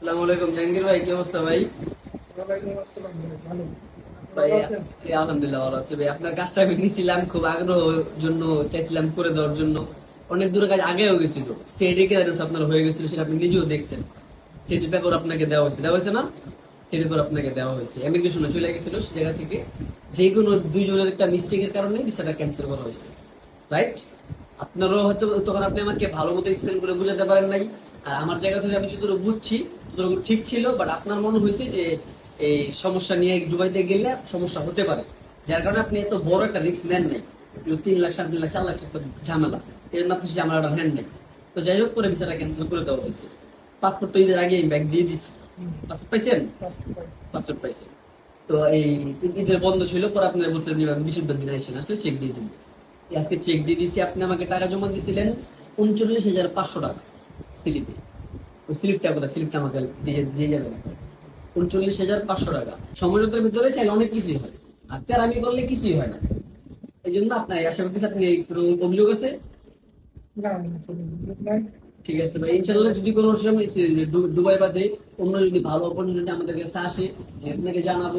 আসসালামু আলাইকুম জাহাঙ্গীর ভাই কি অবস্থা ভাই? ওয়ালাইকুম ভাই, ভালো। ভাই ভালো আছেন? এই আলহামদুলিল্লাহ ভালো আছি ভাই। আপনার কাজটা আমি নিছিলাম খুব আগ্রহ জন্য চাইছিলাম করে দেওয়ার জন্য। অনেক দূরে কাজ আগেও গেছিল। সেটি আপনার হয়ে গেছিল সেটা আপনি নিজেও দেখছেন। সেটির পেপার আপনাকে দেওয়া হয়েছে। দেওয়া হয়েছে না? সেটির পেপার আপনাকে দেওয়া হয়েছে। ইমিগ্রেশনে চলে গেছিল সে জায়গা থেকে। যে কোনো দুইজনের একটা মিস্টেকের কারণে ভিসাটা ক্যান্সেল করা হয়েছে। রাইট আপনারও হয়তো তখন আপনি আমাকে ভালো মতো এক্সপ্লেন করে বুঝাতে পারেন নাই। আর আমার জায়গা থেকে আমি যতটুকু বুঝছি ঠিক ছিল বাট আপনার মনে হয়েছে যে এই সমস্যা নিয়ে দুবাইতে গেলে সমস্যা হতে পারে। যার কারণে আপনি এত বড় একটা রিস্ক নেন নাই। তিন লাখ, সাড়ে তিন লাখ, চার লাখ ঝামেলা। এই জন্য আপনি ঝামেলাটা নেন নাই। তো যাই হোক করে ভিসাটা ক্যান্সেল করে দেওয়া হয়েছে। পাসপোর্ট তো ঈদের আগে ব্যাগ দিয়ে দিচ্ছি পাসপোর্ট পাইছেন? পাসপোর্ট পাইছেন তো এই ঈদের বন্ধ ছিল, পরে আপনার বলতে বিশুদ্ধ দিন আসেন আসলে চেক দিয়ে দিন। আজকে চেক দিয়ে দিয়েছি আপনি আমাকে টাকা জমা দিয়েছিলেন উনচল্লিশ হাজার পাঁচশো টাকা। স্লিপে ওই স্লিপটা কোথায়? স্লিপটা আমাকে দিয়ে দিয়ে যাবেন উনচল্লিশ হাজার পাঁচশো টাকা। সমঝোতার ভিতরে চাইলে অনেক কিছুই হয়। আর তেরামি করলে কিছুই হয় না। এই জন্য আপনার আশা করতেছি আপনি কোনো অভিযোগ আছে। ঠিক আছে ভাই। ইনশাল্লাহ যদি কোনো সময় দুবাই বাদে অন্য যদি ভালো অপরচুনিটি আমাদের কাছে আসে আপনাকে জানাব।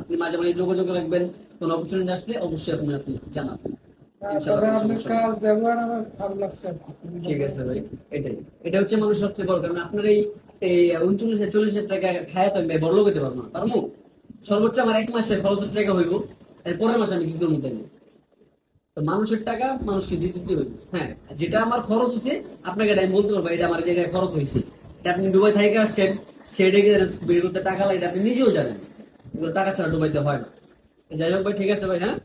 আপনি মাঝে মাঝে যোগাযোগ রাখবেন। কোনো অপরচুনিটি আসলে অবশ্যই আপনি আপনি জানাবেন। ঠিক আছে ভাই এটাই। এটা হচ্ছে মানুষ সবচেয়ে বড় কারণ আপনার এই এই উনচল্লিশ হাজার চল্লিশ হাজার টাকা খায় তো আমি বড় লোক হতে পারব না। পারব? সর্বোচ্চ আমার এক মাসে খরচের টাকা হইব পরের মাসে আমি কি করব তাই তো মানুষের টাকা মানুষকে দিতে দিতে হইব। হ্যাঁ যেটা আমার খরচ হয়েছে আপনাকে এটা আমি বলতে পারব এটা আমার জায়গায় খরচ হয়েছে এটা আপনি দুবাই থেকে আসছেন সেটে বের করতে টাকা লাগে এটা আপনি নিজেও জানেন। টাকা ছাড়া ডুবাইতে হয় না। যাই হোক ভাই ঠিক আছে ভাই হ্যাঁ?